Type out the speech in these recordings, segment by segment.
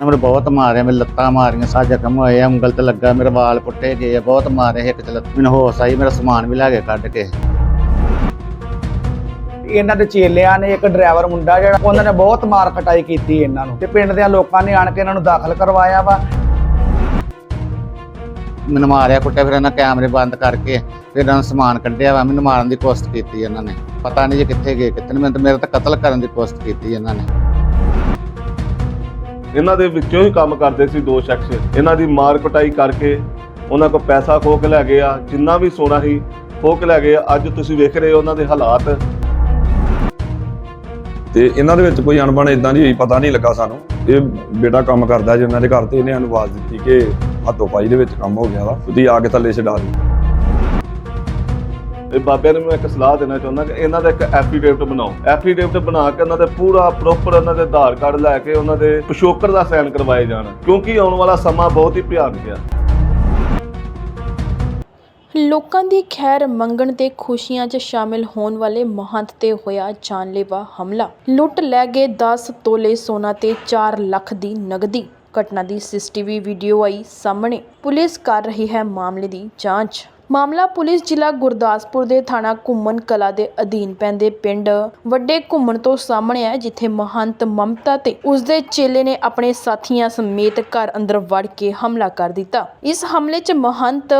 ਮੈਨੂੰ ਬਹੁਤ ਮਾਰਿਆ ਮੇਰੇ ਲੱਤਾਂ ਮਾਰੀਆਂ ਸਾ ਜ਼ਖਮ ਹੋਏ ਆ ਉਂਗਲ ਤੇ ਲੱਗਾ ਮੇਰੇ ਵਾਲ ਪੁੱਟੇ ਗਏ ਆ ਬਹੁਤ ਮਾਰੇ ਇੱਕ ਚ ਲੱਤ। ਮੈਨੂੰ ਹੋਸ਼ ਆਈ ਮੇਰਾ ਸਮਾਨ ਵੀ ਲੈ ਕੇ ਕੱਢ ਕੇ। ਇਹਨਾਂ ਦੇ ਚੇਲਿਆਂ ਨੇ ਇੱਕ ਡਰਾਈਵਰ ਮੁੰਡਾ ਜਿਹੜਾ ਉਹਨਾਂ ਨੇ ਬਹੁਤ ਮਾਰ ਕਟਾਈ ਕੀਤੀ ਇਹਨਾਂ ਨੂੰ। ਤੇ ਪਿੰਡ ਦੇ ਲੋਕਾਂ ਨੇ ਆਣ ਕੇ ਇਹਨਾਂ ਨੂੰ ਦਾਖਲ ਕਰਵਾਇਆ ਵਾ। ਮੈਨੂੰ ਮਾਰਿਆ ਕੁੱਟਿਆ ਫਿਰ ਇਹਨਾਂ ਕੈਮਰੇ ਬੰਦ ਕਰਕੇ ਫਿਰ ਇਹਨਾਂ ਸਮਾਨ ਕੱਢਿਆ ਵਾ। ਮੈਨੂੰ ਮਾਰਨ ਦੀ ਕੋਸ਼ਿਸ਼ ਕੀਤੀ ਇਹਨਾਂ ਨੇ। ਪਤਾ ਨਹੀਂ ਜੀ ਕਿੱਥੇ ਗਏ ਕਿੱਥੇ ਨਹੀਂ ਮੈਨੂੰ ਤਾਂ ਮੇਰੇ ਤਾਂ ਕਤਲ ਕਰਨ ਦੀ ਕੋਸ਼ਿਸ਼ ਕੀਤੀ ਇਹਨਾਂ ਨੇ। ਇਹਨਾਂ ਦੇ ਵਿੱਚੋਂ ਹੀ ਕੰਮ ਕਰਦੇ ਸੀ ਦੋ ਸ਼ਖਸ। ਇਹਨਾਂ ਦੀ ਮਾਰ ਕੁਟਾਈ ਕਰਕੇ ਉਹਨਾਂ ਕੋਲ ਪੈਸਾ ਖੋਹ ਕੇ ਲੈ ਗਏ ਆ, ਜਿੰਨਾ ਵੀ ਸੋਨਾ ਸੀ ਖੋਹ ਕੇ ਲੈ ਗਏ ਆ। ਅੱਜ ਤੁਸੀਂ ਵੇਖ ਰਹੇ ਹੋ ਉਹਨਾਂ ਦੇ ਹਾਲਾਤ। ਤੇ ਇਹਨਾਂ ਦੇ ਵਿੱਚ ਕੋਈ ਅਣਬਣ ਇਦਾਂ ਦੀ ਹੋਈ, ਪਤਾ ਨਹੀਂ ਲੱਗਾ ਸਾਨੂੰ। ਇਹ ਬੇਟਾ ਕੰਮ ਕਰਦਾ ਜੀ ਉਹਨਾਂ ਦੇ ਘਰ ਤੇ, ਇਹਨੇ ਸਾਨੂੰ ਆਵਾਜ਼ ਦਿੱਤੀ ਕਿ ਹੱਥੋਂ ਪਾਈ ਦੇ ਵਿੱਚ ਕੰਮ ਹੋ ਗਿਆ ਵਾ, ਤੁਸੀਂ ਆ ਕੇ ਥੱਲੇ ਛਡਾ ਦਿਓ। ਇਹ ਬਾਬਿਆਂ ਨੂੰ ਮੈਂ ਇੱਕ ਸਲਾਹ ਦੇਣਾ ਚਾਹੁੰਦਾ ਕਿ ਇਹਨਾਂ ਦਾ ਇੱਕ ਐਫੀਡੇਵਿਟ ਬਣਾਓ। ਐਫੀਡੇਵਿਟ ਬਣਾ ਕੇ ਉਹਨਾਂ ਦੇ ਪੂਰਾ ਪ੍ਰੋਪਰ ਉਹਨਾਂ ਦੇ ਆਧਾਰ ਕਾਰਡ ਲੈ ਕੇ ਉਹਨਾਂ ਦੇ ਪਿਛੋਕੜ ਦਾ ਸਾਈਨ ਕਰਵਾਏ ਜਾਣ, ਕਿਉਂਕਿ ਆਉਣ ਵਾਲਾ ਸਮਾਂ ਬਹੁਤ ਹੀ ਭਿਆਨਕ ਆ ਲੋਕਾਂ ਦੀ ਖੈਰ ਮੰਗਣ ਤੇ ਖੁਸ਼ੀਆਂ 'ਚ ਸ਼ਾਮਿਲ ਹੋਣ ਵਾਲੇ ਮਹੰਤ ਤੇ ਹੋਇਆ ਜਾਨਲੇਵਾ ਹਮਲਾ। ਲੁੱਟ ਲੈ ਗਏ 10 ਤੋਲੇ ਸੋਨਾ ਤੇ 4 ਲੱਖ ਦੀ ਨਗਦੀ। ਘਟਨਾ ਦੀ ਸੀਸੀਟੀਵੀ ਵੀਡੀਓ ਆਈ ਸਾਹਮਣੇ। ਪੁਲਿਸ ਕਰ ਰਹੀ ਹੈ ਮਾਮਲੇ ਦੀ ਜਾਂਚ। ਮਾਮਲਾ ਪੁਲਿਸ ਜ਼ਿਲ੍ਹਾ ਗੁਰਦਾਸਪੁਰ ਦੇ ਥਾਣਾ ਘੁੰਮਣ ਕਲਾ ਦੇ ਅਧੀਨ ਪੈਂਦੇ ਪਿੰਡ ਵੱਡੇ ਘੁੰਮਣ ਤੋਂ ਸਾਹਮਣੇ ਹੈ ਜਿੱਥੇ ਮਹੰਤ ਮਮਤਾ ਤੇ ਉਸਦੇ ਚੇਲੇ ਨੇ ਆਪਣੇ ਸਾਥੀਆਂ ਸਮੇਤ ਘਰ ਅੰਦਰ ਵੜ ਕੇ ਹਮਲਾ ਕਰ ਦਿੱਤਾ। ਇਸ ਹਮਲੇ 'ਚ ਮਹੰਤ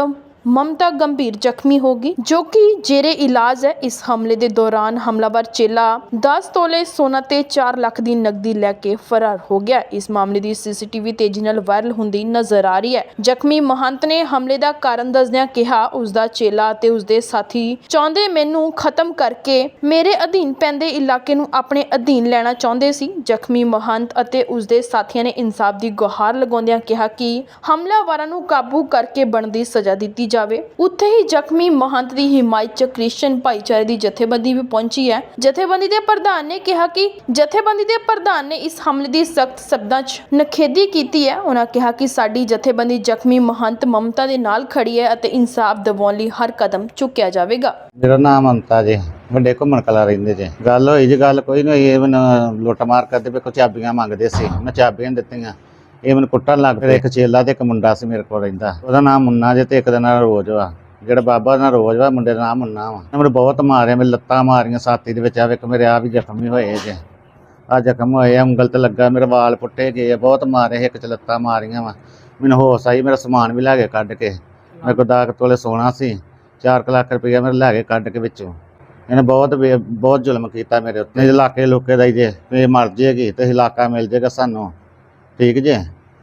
ਮਮਤਾ ਗੰਭੀਰ ਜ਼ਖਮੀ ਹੋ ਗਈ, ਜੋ ਕਿ ਜੇਰੇ ਇਲਾਜ ਹੈ। ਇਸ ਹਮਲੇ ਦੇ ਦੌਰਾਨ ਹਮਲਾਵਰ ਚੇਲਾ 10 ਤੋਲੇ ਸੋਨਾ ਤੇ 4 ਲੱਖ ਦੀ ਨਕਦੀ ਲੈ ਕੇ ਫਰਾਰ ਹੋ ਗਿਆ। ਇਸ ਮਾਮਲੇ ਦੀ ਸੀਸੀਟੀਵੀ ਤੇਜ਼ੀ ਨਾਲ ਵਾਇਰਲ ਹੁੰਦੀ ਨਜ਼ਰ ਆ ਰਹੀ ਹੈ। ਜ਼ਖਮੀ ਮਹੰਤ ਨੇ ਹਮਲੇ ਦਾ ਕਾਰਨ ਦੱਸਦਿਆਂ ਕਿਹਾ, ਉਸ ਦਾ ਚੇਲਾ ਤੇ ਉਸ ਦੇ ਸਾਥੀ ਚਾਹੁੰਦੇ ਮੈਨੂੰ ਖਤਮ ਕਰਕੇ ਮੇਰੇ ਅਧੀਨ ਪੈਂਦੇ ਇਲਾਕੇ ਨੂੰ ਆਪਣੇ ਅਧੀਨ ਲੈਣਾ ਚਾਹੁੰਦੇ ਸੀ। ਜ਼ਖਮੀ ਮਹੰਤ ਅਤੇ ਉਸ ਦੇ ਸਾਥੀਆਂ ਨੇ ਇਨਸਾਫ ਦੀ ਗੁਹਾਰ ਲਗਾਉਂਦਿਆਂ ਕਿਹਾ ਕਿ ਹਮਲਾਵਰਾਂ ਨੂੰ ਕਾਬੂ ਕਰਕੇ ਬਣਦੀ ਸਜ਼ਾ ਦਿੱਤੀ ਜਾਵੇ। ਉੱਥੇ ਹੀ ਜ਼ਖਮੀ ਮਹੰਤ ਦੀ ਹਿਮਾਇਤ ਚ ਕ੍ਰਿਸਚੀਅਨ ਭਾਈਚਾਰੇ ਦੀ ਜਥੇਬੰਦੀ ਵੀ ਪਹੁੰਚੀ ਹੈ। ਜਥੇਬੰਦੀ ਦੇ ਪ੍ਰਧਾਨ ਨੇ ਕਿਹਾ ਕਿ ਜਥੇਬੰਦੀ ਦੇ ਪ੍ਰਧਾਨ ਨੇ ਇਸ ਹਮਲੇ ਦੀ ਸਖਤ ਸ਼ਬਦਾਂ 'ਚ ਨਖੇਦੀ ਕੀਤੀ ਹੈ। ਉਹਨਾਂ ਕਿਹਾ ਕਿ ਸਾਡੀ ਜਥੇਬੰਦੀ ਜ਼ਖਮੀ ਮਹੰਤ ਮਮਤਾ ਦੇ ਨਾਲ ਖੜੀ ਹੈ ਅਤੇ ਇਨਸਾਫ ਦਿਵਾਉਣ ਲਈ ਹਰ ਕਦਮ ਚੁੱਕਿਆ ਜਾਵੇਗਾ। ਮੇਰਾ ਨਾਮ ਅੰਤਾ ਜੀ ਵੱਡੇ ਘੁੰਮਣ ਕਲਾ ਰਹਿੰਦੇ ਜੇ। ਗੱਲ ਹੋਈ ਜੀ, ਗੱਲ ਕੋਈ ਨਹੀਂ ਹੋਈ। ਇਹ ਮੈਨੂੰ ਲੁੱਟ ਮਾਰ ਕਰਦੇ ਵੀ ਕੋਈ ਚਾਬੀਆਂ ਮੰਗਦੇ ਸੀ। ਮੈਂ ਚਾਬੀਆਂ ਦਿੱਤੀਆਂ। ਇਹ ਮੈਨੂੰ ਕੁੱਟਣ ਲੱਗ ਪਏ। ਇੱਕ ਚੇਲਾ ਤੇ ਇੱਕ ਮੁੰਡਾ ਸੀ ਮੇਰੇ ਕੋਲ ਰਹਿੰਦਾ। ਉਹਦਾ ਨਾਮ ਮੁੰਨਾ ਜੇ ਤੇ ਇੱਕ ਦਾ ਨਾਮ ਰੋਜ਼ ਵਾ। ਜਿਹੜਾ ਬਾਬਾ ਦਾ ਨਾਮ ਰੋਜ਼ ਵਾ, ਮੁੰਡੇ ਦਾ ਨਾਮ ਮੁੰਨਾ ਵਾ। ਉਹਨੇ ਮੈਨੂੰ ਬਹੁਤ ਮਾਰਿਆ ਮੇਰੇ ਲੱਤਾਂ ਮਾਰੀਆਂ ਸਾਥੀ ਦੇ ਵਿੱਚ। ਆ ਵੇਖ, ਮੇਰੇ ਆ ਵੀ ਜ਼ਖਮੀ ਹੋਏ ਜੇ। ਆ ਜ਼ਖਮ ਹੋਏ ਆ, ਉਂਗਲ ਤੇ ਲੱਗਾ, ਮੇਰੇ ਵਾਲ ਪੁੱਟੇ ਗਏ ਆ। ਬਹੁਤ ਮਾਰੇ, ਇੱਕ ਚ ਲੱਤਾਂ ਮਾਰੀਆਂ ਵਾ। ਮੈਨੂੰ ਹੋਸ਼ ਆਈ, ਮੇਰਾ ਸਮਾਨ ਵੀ ਲੈ ਕੇ ਕੱਢ ਕੇ। ਮੇਰੇ ਕੋਲ ਦਾਗ ਤੋਲੇ ਸੋਨਾ ਸੀ। 4 ਲੱਖ ਰੁਪਈਆ ਮੇਰੇ ਲੈ ਕੇ ਕੱਢ ਕੇ ਵਿੱਚੋਂ। ਇਹਨੇ ਬਹੁਤ ਬੇ- ਬਹੁਤ ਜ਼ੁਲਮ ਕੀਤਾ ਮੇਰੇ ਉੱਤੇ। ਇਲਾਕੇ ਲੋਕੇ ਦਾ ਹੀ ਜੇ ਮਰ ਜੇਗੀ ਤੇ ਇਲਾਕਾ ਮਿਲ ਜੇਗਾ ਸਾਨੂੰ। ਠੀਕ ਜੇ?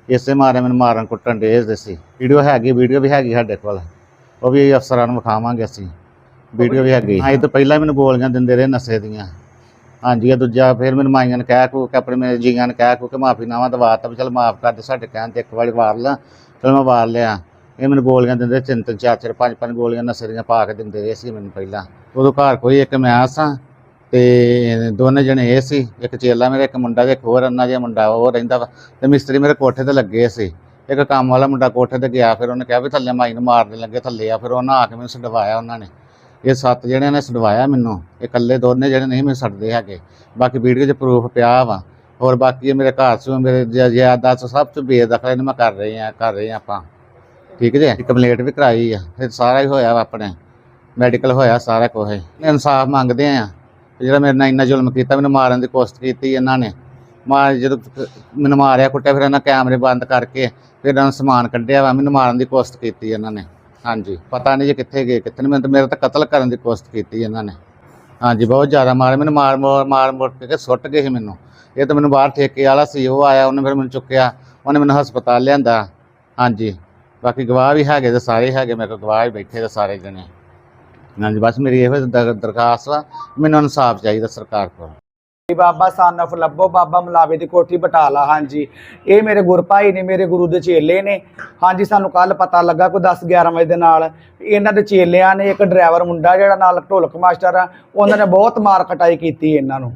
ਇਸੇ ਮਾਰੇ ਮੈਨੂੰ ਮਾਰਨ ਕੁੱਟਣ ਦੇ ਸੀ। ਵੀਡੀਓ ਹੈਗੀ, ਵੀਡੀਓ ਵੀ ਹੈਗੀ ਸਾਡੇ ਕੋਲ। ਉਹ ਵੀ ਅਫਸਰਾਂ ਨੂੰ ਵਿਖਾਵਾਂਗੇ ਅਸੀਂ। ਵੀਡੀਓ ਵੀ ਹੈਗੀ। ਹਾਂ ਇਹ ਤੋਂ ਪਹਿਲਾਂ ਹੀ ਮੈਨੂੰ ਗੋਲੀਆਂ ਦਿੰਦੇ ਰਹੇ ਨਸ਼ੇ ਦੀਆਂ। ਹਾਂਜੀ, ਇਹ ਦੂਜਾ ਫਿਰ ਮੈਨੂੰ ਮਾਈਆਂ ਨੇ ਕਹਿ ਕੂ ਕੇ ਆਪਣੇ ਮੇਰੇ ਜੀਆਂ ਨੇ ਕਹਿ ਕੂ ਕਿ ਮਾਫੀ ਨਾਵਾ ਦਵਾਤਾ ਵੀ ਚਲ ਮਾਫ ਕਰ ਦੇ ਸਾਡੇ ਕਹਿਣ ਤੇ ਇੱਕ ਵਾਰੀ ਵਾਰ ਲਾ। ਚਲ ਮੈਂ ਵਾਰ ਲਿਆ। ਇਹ ਮੈਨੂੰ ਗੋਲੀਆਂ ਦਿੰਦੇ ਤਿੰਨ ਤਿੰਨ ਚਾਰ ਚਾਰ ਪੰਜ ਪੰਜ ਗੋਲੀਆਂ ਨਸ਼ੇ ਦੀਆਂ ਪਾ ਕੇ ਦਿੰਦੇ ਰਹੇ ਸੀ ਮੈਨੂੰ ਪਹਿਲਾਂ। ਉਦੋਂ ਘਰ ਕੋਈ ਇੱਕ ਮੈਂ ਸਾਂ। ਤੇ ਦੋਨੇ ਜਣੇ ਇਹ ਸੀ, ਇੱਕ ਚੇਲਾ ਮੇਰਾ, ਇੱਕ ਮੁੰਡਾ ਤੇ ਇੱਕ ਹੋਰ, ਅੰਨਾ ਜਿਹਾ ਮੁੰਡਾ ਉਹ ਰਹਿੰਦਾ ਵਾ। ਤੇ ਮਿਸਤਰੀ ਮੇਰੇ ਕੋਠੇ ਤੇ ਲੱਗੇ ਸੀ। ਇੱਕ ਕੰਮ ਵਾਲਾ ਮੁੰਡਾ ਕੋਠੇ ਤੇ ਗਿਆ, ਫਿਰ ਉਹਨੇ ਕਿਹਾ ਵੀ ਥੱਲੇ ਮਾਈ ਨੂੰ ਮਾਰਨ ਲੱਗੇ, ਥੱਲੇ ਆ, ਫਿਰ ਉਹਨਾਂ ਆ ਕੇ ਮੈਨੂੰ ਛਡਵਾਇਆ ਉਹਨਾਂ ਨੇ। ਇਹ ਸੱਤ ਜਣਿਆਂ ਨੇ ਛਡਵਾਇਆ ਮੈਨੂੰ, ਇਹ ਇਕੱਲੇ ਦੋਨੇ ਜਿਹੜੇ ਨਹੀਂ ਮੈਨੂੰ ਛੱਡਦੇ ਹੈਗੇ। ਬਾਕੀ ਵੀਡੀਓ 'ਚ ਪ੍ਰੂਫ ਪਿਆ ਵਾ। ਹੋਰ ਬਾਕੀ ਇਹ ਮੇਰੇ ਘਰ ਚ, ਮੇਰੇ ਜ਼ਿਆਦਾ ਸਭ ਤੋਂ ਬੇਦਖਲ ਇਹਨੂੰ ਮੈਂ ਕਰ ਰਹੀ ਆ ਕਰ ਰਹੇ ਆ ਆਪਾਂ। ਠੀਕ ਜੇ? ਕੰਪਲੇਂਟ ਵੀ ਕਰਾਈ ਆ, ਫਿਰ ਸਾਰਾ ਹੀ ਹੋਇਆ ਵਾ ਆਪਣੇ। ਮੈਡੀਕਲ ਹੋਇਆ ਸਾਰਾ ਕੁਝ ਇਨਸਾਫ ਮੰਗਦੇ ਆ। ਜਿਹੜਾ ਮੇਰੇ ਨਾਲ ਇੰਨਾ ਜ਼ੁਲਮ ਕੀਤਾ, ਮੈਨੂੰ ਮਾਰਨ ਦੀ ਕੋਸ਼ਿਸ਼ ਕੀਤੀ ਇਹਨਾਂ ਨੇ। ਮਾਰ ਜਦੋਂ ਮੈਨੂੰ ਮਾਰਿਆ, ਕੁੱਟਿਆ, ਫਿਰ ਇਹਨਾਂ ਕੈਮਰੇ ਬੰਦ ਕਰਕੇ ਫਿਰ ਇਹਨਾਂ ਨੂੰ ਸਮਾਨ ਕੱਢਿਆ ਵਾ। ਮੈਨੂੰ ਮਾਰਨ ਦੀ ਕੋਸ਼ਿਸ਼ ਕੀਤੀ ਇਹਨਾਂ ਨੇ। ਹਾਂਜੀ, ਪਤਾ ਨਹੀਂ ਜੇ ਕਿੱਥੇ ਗਏ, ਕਿੱਥੇ ਨਹੀਂ। ਮੈਨੂੰ ਤਾਂ ਮੇਰੇ ਤਾਂ ਕਤਲ ਕਰਨ ਦੀ ਕੋਸ਼ਿਸ਼ ਕੀਤੀ ਇਹਨਾਂ ਨੇ। ਹਾਂਜੀ, ਬਹੁਤ ਜ਼ਿਆਦਾ ਮਾਰ। ਮੈਨੂੰ ਮਾਰ ਮਾਰ ਮਾਰ ਮੁੜ ਕੇ ਸੁੱਟ ਗਏ ਸੀ ਮੈਨੂੰ। ਇਹ ਤਾਂ ਮੈਨੂੰ ਬਾਹਰ ਠੇਕੇ ਵਾਲਾ ਸੀ, ਉਹ ਆਇਆ, ਉਹਨੇ ਫਿਰ ਮੈਨੂੰ ਚੁੱਕਿਆ। ਉਹਨੇ ਮੈਨੂੰ ਹਸਪਤਾਲ ਲਿਆਂਦਾ। ਹਾਂਜੀ, ਬਾਕੀ ਗਵਾਹ ਵੀ ਹੈਗੇ ਤੇ ਸਾਰੇ ਹੈਗੇ ਮੇਰੇ ਕੋਲ ਗਵਾਹ ਹੀ ਬੈਠੇ ਤੇ ਸਾਰੇ ਜਣੇ। ਹਾਂਜੀ ਬਸ ਮੇਰੀ ਇਹੋ ਦਰ- ਦਰਖਾਸਤ ਆ ਮੈਨੂੰ ਇਨਸਾਫ ਚਾਹੀਦਾ ਸਰਕਾਰ ਕੋਲ। ਜੀ ਬਾਬਾ ਸਾਨਫ ਲੱਭੋ, ਬਾਬਾ ਮਲਾਵੇ ਦੀ ਕੋਠੀ ਬਟਾਲਾ, ਹਾਂਜੀ। ਇਹ ਮੇਰੇ ਗੁਰਭਾਈ ਨੇ, ਮੇਰੇ ਗੁਰੂ ਦੇ ਚੇਲੇ ਨੇ। ਹਾਂਜੀ, ਸਾਨੂੰ ਕੱਲ ਪਤਾ ਲੱਗਾ ਕੋਈ 10 11 ਵਜੇ ਦੇ ਨਾਲ। ਇਹਨਾਂ ਦੇ ਚੇਲਿਆਂ ਨੇ ਇੱਕ ਡਰਾਈਵਰ ਮੁੰਡਾ ਜਿਹੜਾ ਨਾਲ ਢੋਲਕ ਮਾਸਟਰ ਆ, ਉਹਨਾਂ ਨੇ ਬਹੁਤ ਮਾਰ ਕਟਾਈ ਕੀਤੀ ਇਹਨਾਂ ਨੂੰ।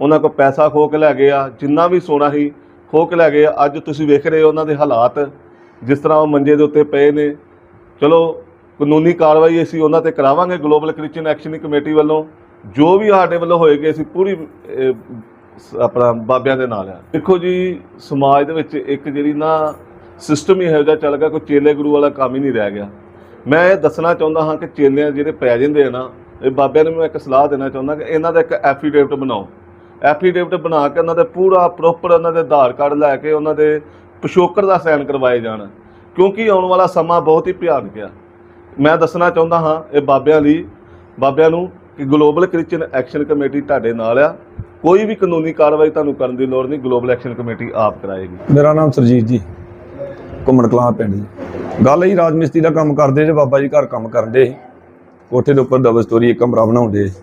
ਉਹਨਾਂ ਕੋਲ ਪੈਸਾ ਖੋਹ ਕੇ ਲੈ ਗਏ ਆ, ਜਿੰਨਾ ਵੀ ਸੋਨਾ ਸੀ ਖੋਹ ਕੇ ਲੈ ਗਏ ਆ। ਅੱਜ ਤੁਸੀਂ ਵੇਖ ਰਹੇ ਹੋ ਉਹਨਾਂ ਦੇ ਹਾਲਾਤ, ਜਿਸ ਤਰ੍ਹਾਂ ਉਹ ਮੰਜੇ ਦੇ ਉੱਤੇ ਪਏ ਨੇ। ਚਲੋ, ਕਾਨੂੰਨੀ ਕਾਰਵਾਈ ਅਸੀਂ ਉਹਨਾਂ ਤੇ ਕਰਾਵਾਂਗੇ ਗਲੋਬਲ ਕ੍ਰਿਸਚੀਅਨ ਐਕਸ਼ਨ ਕਮੇਟੀ ਵੱਲੋਂ। ਜੋ ਵੀ ਸਾਡੇ ਵੱਲੋਂ ਹੋਏਗੀ ਅਸੀਂ ਪੂਰੀ ਆਪਣਾ ਬਾਬਿਆਂ ਦੇ ਨਾਲ ਆ। ਦੇਖੋ ਜੀ, ਸਮਾਜ ਦੇ ਵਿੱਚ ਇੱਕ ਜਿਹੜੀ ਨਾ ਸਿਸਟਮ ਹੀ ਇਹੋ ਜਿਹਾ ਚੱਲ ਗਿਆ, ਕੋਈ ਚੇਲੇ ਗੁਰੂ ਵਾਲਾ ਕੰਮ ਹੀ ਨਹੀਂ ਰਹਿ ਗਿਆ। ਮੈਂ ਇਹ ਦੱਸਣਾ ਚਾਹੁੰਦਾ ਹਾਂ ਕਿ ਚੇਲੇ ਜਿਹੜੇ ਪੈ ਜਾਂਦੇ ਆ ਨਾ, ਇਹ ਬਾਬਿਆਂ ਨੂੰ ਮੈਂ ਇੱਕ ਸਲਾਹ ਦੇਣਾ ਚਾਹੁੰਦਾ ਕਿ ਇਹਨਾਂ ਦਾ ਇੱਕ ਐਫੀਡੇਵਿਟ ਬਣਾਓ। ਐਫੀਡੇਵਿਟ ਬਣਾ ਕੇ ਉਹਨਾਂ ਦੇ ਪੂਰਾ ਪ੍ਰੋਪਰ ਉਹਨਾਂ ਦੇ ਆਧਾਰ ਕਾਰਡ ਲੈ ਕੇ ਉਹਨਾਂ ਦੇ ਪਿਛੋਕੜ ਦਾ ਸਾਈਨ ਕਰਵਾਏ ਜਾਣ। ਕਿਉਂਕਿ ਆਉਣ ਵਾਲਾ ਸਮਾਂ ਬਹੁਤ ਹੀ ਭਿਆਨਕ ਆ। ਮੈਂ ਦੱਸਣਾ ਚਾਹੁੰਦਾ ਹਾਂ ਇਹ ਬਾਬਿਆਂ ਲਈ, ਬਾਬਿਆਂ ਨੂੰ ਕਿ ਗਲੋਬਲ ਕ੍ਰਿਸਚੀਅਨ ਐਕਸ਼ਨ ਕਮੇਟੀ ਤੁਹਾਡੇ ਨਾਲ ਆ। ਕੋਈ ਵੀ ਕਾਨੂੰਨੀ ਕਾਰਵਾਈ ਤੁਹਾਨੂੰ ਕਰਨ ਦੀ ਲੋੜ ਨਹੀਂ ਗਲੋਬਲ ਐਕਸ਼ਨ ਕਮੇਟੀ ਆਪ ਕਰਾਏਗੀ। ਮੇਰਾ ਨਾਮ ਸਰਜੀਤ ਜੀ, ਘੁੰਮਣ ਕਲਾਂ ਪਿੰਡ ਜੀ। ਗੱਲ ਹੀ ਰਾਜਮਿਸਤਰੀ ਦਾ ਕੰਮ ਕਰਦੇ ਜੇ ਬਾਬਾ ਜੀ ਘਰ ਕੰਮ ਕਰਦੇ ਸੀ। ਕੋਠੇ ਦੇ ਉੱਪਰ ਡਬਲ ਸਟੋਰੀ ਇੱਕ ਕਮਰਾ ਬਣਾਉਂਦੇ ਸੀ।